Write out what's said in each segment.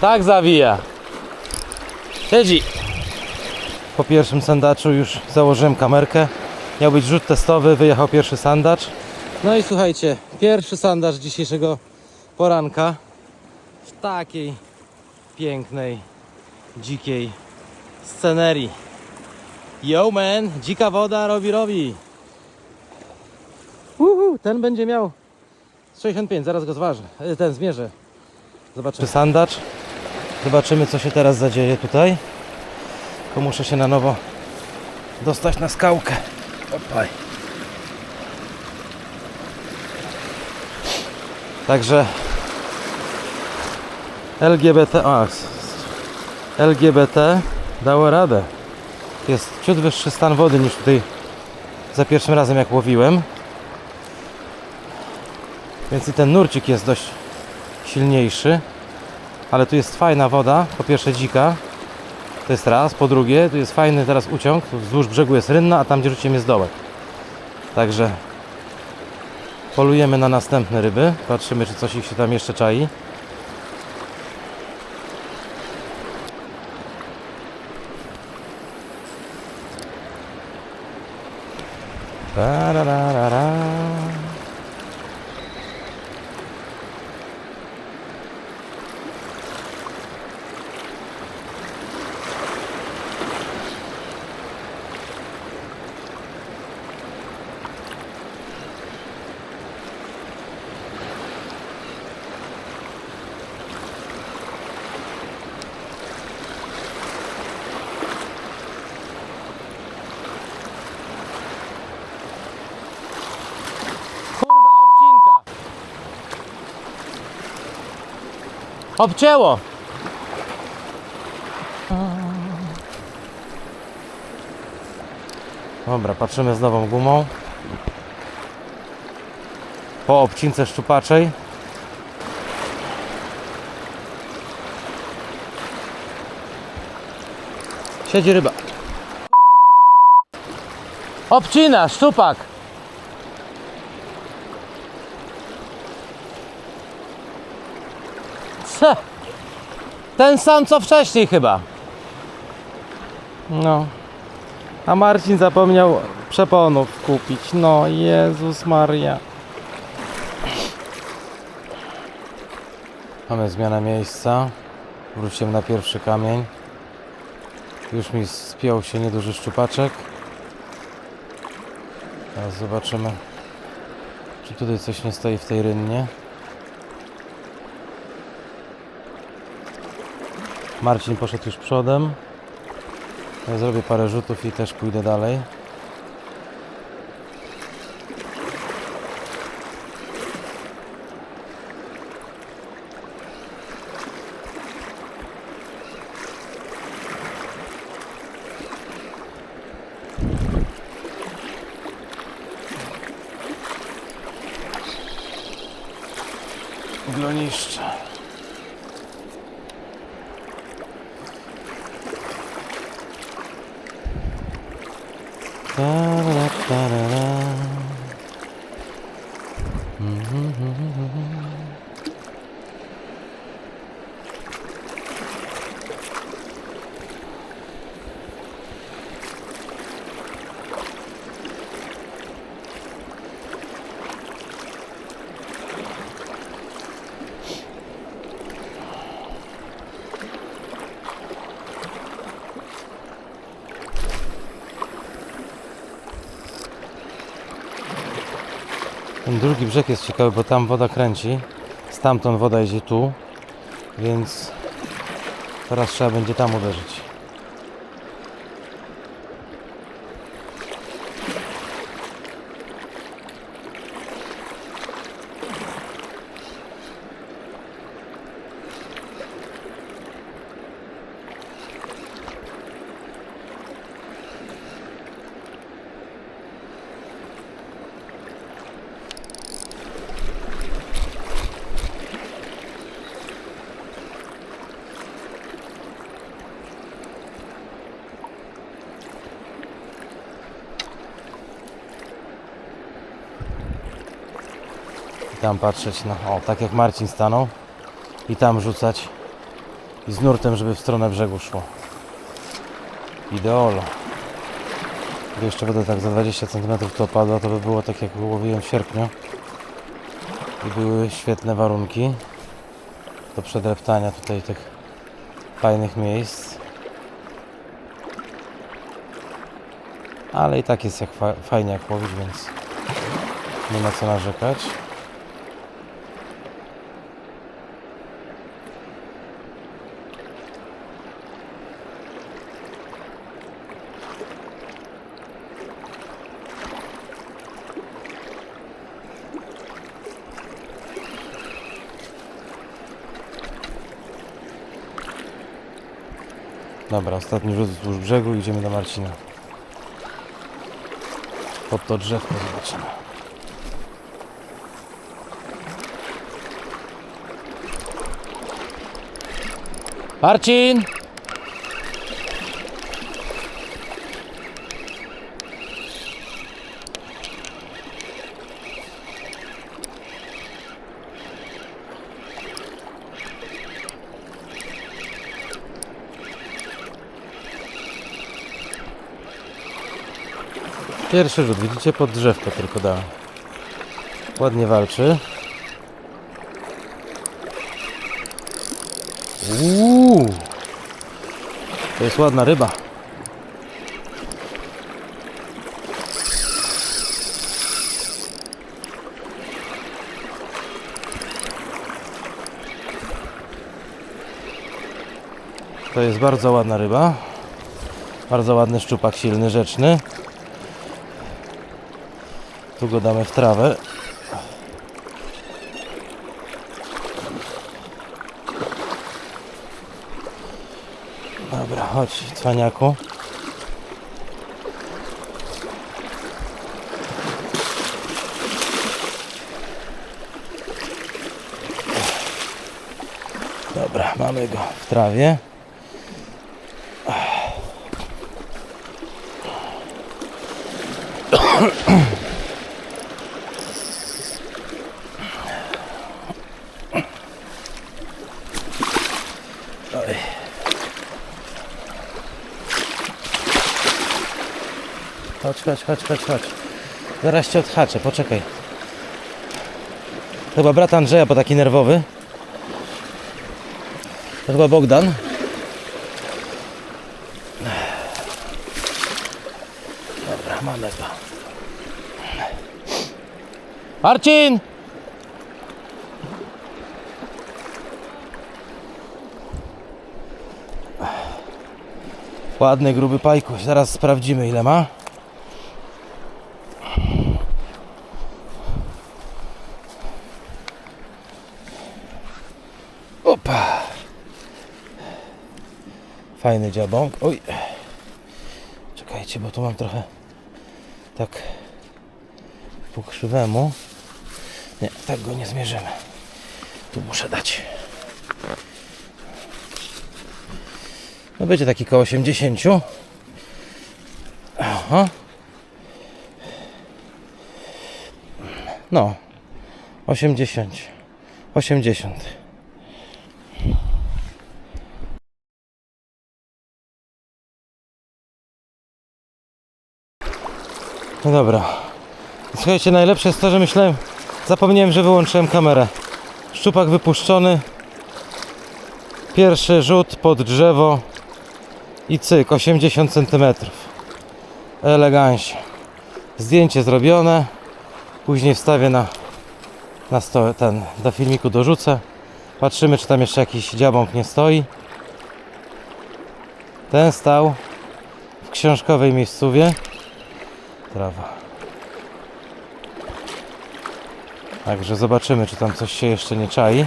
Tak zawija. Siedzi. Po pierwszym sandaczu już założyłem kamerkę. Miał być rzut testowy, wyjechał pierwszy sandacz. No i słuchajcie, pierwszy sandacz dzisiejszego poranka w takiej pięknej, dzikiej scenerii. Yo man, dzika woda robi robi. Uhu, ten będzie miał 65, zaraz go zważę, e, ten zmierzę. Zobaczymy sandacz. Zobaczymy co się teraz zadzieje tutaj. Tylko muszę się na nowo dostać na skałkę. Opaj. Także LGBT, a, LGBT dało radę. Jest ciut wyższy stan wody niż tutaj za pierwszym razem jak łowiłem. Więc i ten nurcik jest dość silniejszy. Ale tu jest fajna woda. Po pierwsze dzika. To jest raz. Po drugie, tu jest fajny teraz uciąg. Wzdłuż brzegu jest rynna, a tam gdzie rzuciem jest dołek. Także polujemy na następne ryby. Patrzymy, czy coś ich się tam jeszcze czai. Obcięło. Dobra, patrzymy z nową gumą. Po obcince szczupaczej. Siedzi ryba. Obcina, szczupak. Ten sam co wcześniej chyba. No. A Marcin zapomniał przeponów kupić. No Jezus Maria. Mamy zmianę miejsca. Wróciłem na pierwszy kamień. Już mi spiął się nieduży szczupaczek. Teraz zobaczymy, czy tutaj coś nie stoi w tej rynnie. Marcin poszedł już przodem. Ja zrobię parę rzutów i też pójdę dalej. Gloniszcze. Ten drugi brzeg jest ciekawy, bo tam woda kręci. Stamtąd woda idzie tu, więc teraz trzeba będzie tam uderzyć. Tam patrzeć na. O, tak jak Marcin stanął. I tam rzucać i z nurtem, żeby w stronę brzegu szło. Ideolo. Gdyby jeszcze woda tak za 20 cm tu opadła, to by było tak jak łowiłem w sierpniu. I były świetne warunki do przedreptania tutaj tych fajnych miejsc. Ale i tak jest jak fa- fajnie jak łowić, więc nie ma co narzekać. Dobra, ostatni rzut wzdłuż brzegu idziemy do Marcina. Pod to drzewko zobaczymy. Marcin! Pierwszy rzut, widzicie, pod drzewko tylko dałem. Ładnie walczy. Uuu, to jest ładna ryba. To jest bardzo ładna ryba. Bardzo ładny szczupak, silny, rzeczny. Tu go damy w trawę. Dobra, chodź, cwaniaku. Dobra, mamy go w trawie. Oj. Chodź, chodź, chodź, chodź, chodź. Zaraz cię odhaczę, poczekaj. Chyba brat Andrzeja, bo taki nerwowy. To chyba Bogdan. Dobra, mamy go. Marcin! Ładny, gruby pajkuś. Zaraz sprawdzimy ile ma. Opa. Fajny dziabąk. Oj. Czekajcie, bo tu mam trochę tak po krzywemu. Nie, tak go nie zmierzymy. Tu muszę dać. Będzie taki koło 80. Aha. No. 80. 80. No dobra. Słuchajcie, najlepsze jest to, że myślałem, zapomniałem, że wyłączyłem kamerę. Szczupak wypuszczony. Pierwszy rzut pod drzewo i cyk, 80 cm. Elegancie. Zdjęcie zrobione. Później wstawię na, na sto, ten, do filmiku dorzucę. Patrzymy, czy tam jeszcze jakiś dziabąk nie stoi. Ten stał w książkowej miejscówie. Trawa. Także zobaczymy, czy tam coś się jeszcze nie czai.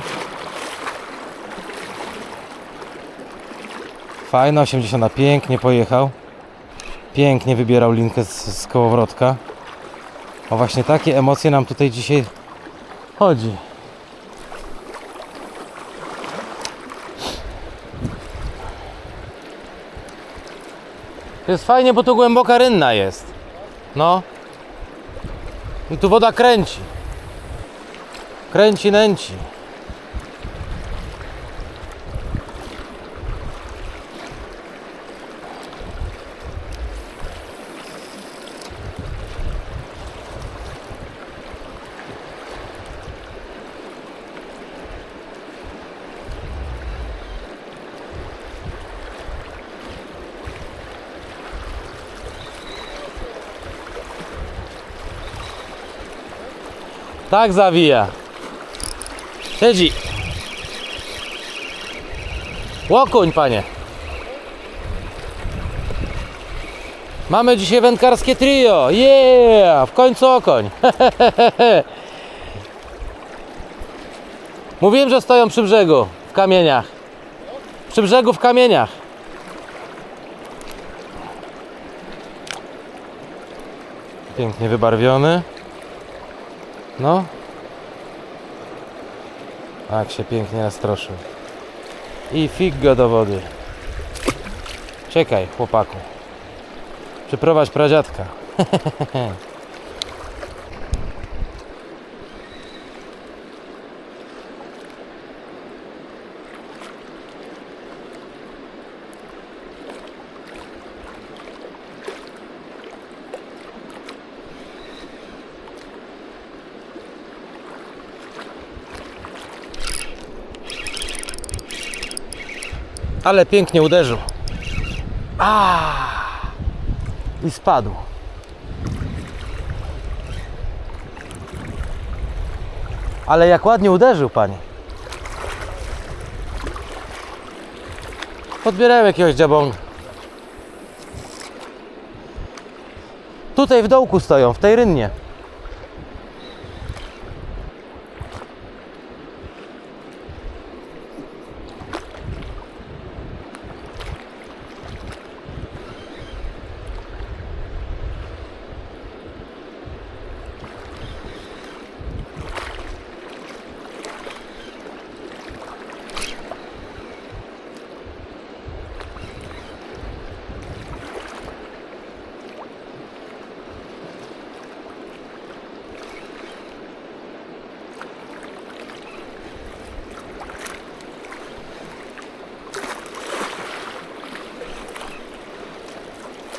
Fajna 80, pięknie pojechał. Pięknie wybierał linkę z, z kołowrotka. O właśnie takie emocje nam tutaj dzisiaj chodzi. Jest fajnie, bo tu głęboka rynna jest. No. I tu woda kręci. Kręci, nęci. Tak zawija. Siedzi. Łokuń, panie. Mamy dzisiaj wędkarskie trio. Yeah! W końcu okoń. Mówiłem, że stoją przy brzegu, w kamieniach. Przy brzegu w kamieniach. Pięknie wybarwiony. No. Tak się pięknie nastroszył. I fig go do wody. Czekaj, chłopaku. Przyprowadź pradziadka. Ale pięknie uderzył. A! I spadł. Ale jak ładnie uderzył, panie. Podbierałem jakiegoś dziabonga. Tutaj w dołku stoją, w tej rynnie.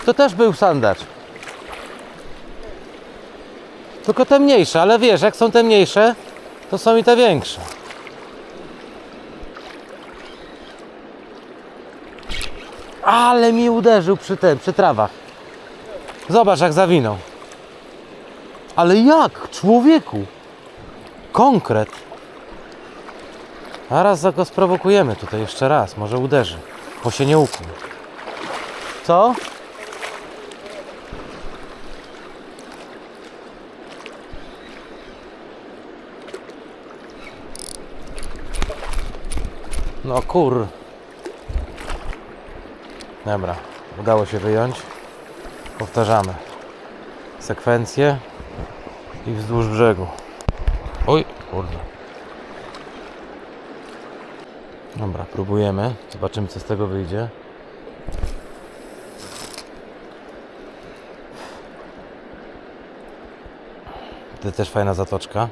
To też był sandacz. Tylko te mniejsze, ale wiesz, jak są te mniejsze, to są i te większe. Ale mi uderzył przy tym, przy trawach. Zobacz, jak zawinął. Ale jak? Człowieku! Konkret. A raz go sprowokujemy tutaj jeszcze raz, może uderzy, bo się nie ukłuł. Co? No kur. Dobra, udało się wyjąć. Powtarzamy. Sekwencję i wzdłuż brzegu. Oj, kurde. Dobra, próbujemy. Zobaczymy co z tego wyjdzie. To też fajna zatoczka.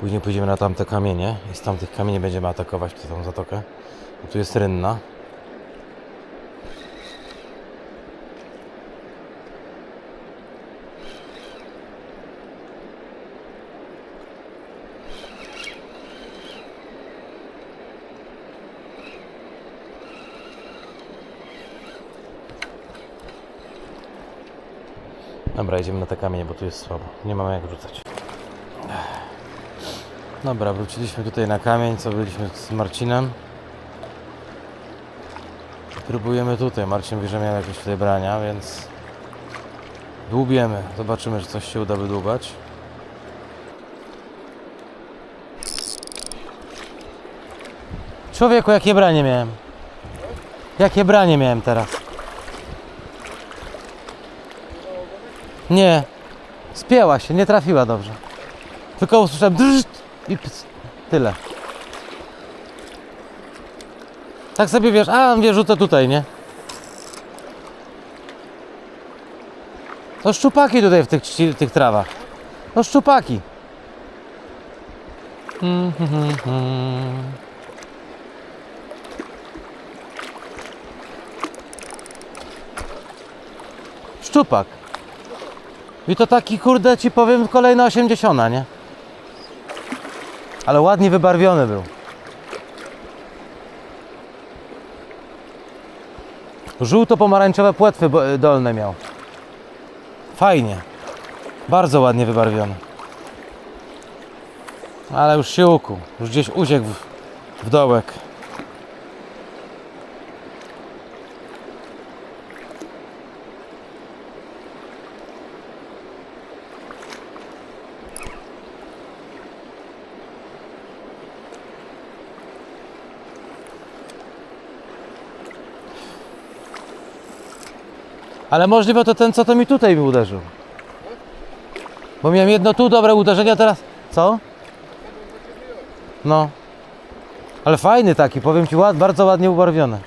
Później pójdziemy na tamte kamienie i z tamtych kamieni będziemy atakować tą zatokę. Bo tu jest rynna. Dobra, idziemy na te kamienie, bo tu jest słabo. Nie mamy jak rzucać. Dobra, wróciliśmy tutaj na kamień, co byliśmy z Marcinem. Próbujemy tutaj. Marcin mówi, że miał jakieś tutaj brania, więc dłubiemy. Zobaczymy, czy coś się uda wydłubać. Człowieku, jakie branie miałem? Jakie branie miałem teraz? Nie. Spięła się, nie trafiła dobrze. Tylko usłyszałem drżt i ps. Tyle. Tak sobie wiesz, a wie, rzucę tutaj, nie? To szczupaki tutaj w tych, tych trawach. To szczupaki. Mm. Szczupak. I to taki, kurde, ci powiem, kolejna 80, nie? Ale ładnie wybarwiony był. Żółto-pomarańczowe płetwy bo- dolne miał. Fajnie. Bardzo ładnie wybarwiony. Ale już się ukuł. Już gdzieś uciekł w, w dołek. Ale możliwe to ten, co to mi tutaj mi uderzył. Bo miałem jedno tu dobre uderzenie, a teraz... Co? No. Ale fajny taki, powiem Ci, ład, bardzo ładnie ubarwiony.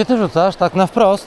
Gdzie Ty rzucasz? Tak na wprost?